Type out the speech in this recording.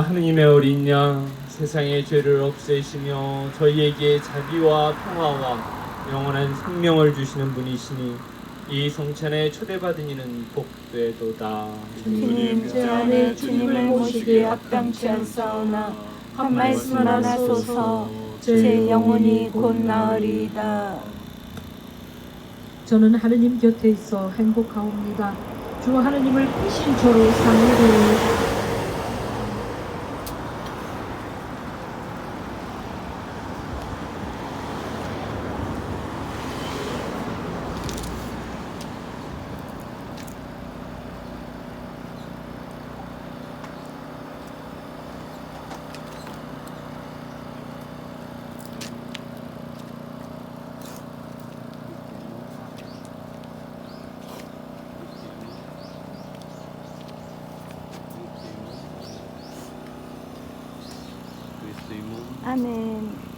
하느님의 어린 양 세상의 죄를 없애시며 저희에게 자비와 평화와 영원한 생명을 주시는 분이시니 이 성찬에 초대받은 이는 복되도다. 주님 제 안에 주님을 모시기에 합당치 않사오나 한 말씀만 하소서. 제 영혼이 곧 나으리이다. 저는 하느님 곁에 있어 행복하옵니다. 주 하느님을 크신 저로 삼으리 아멘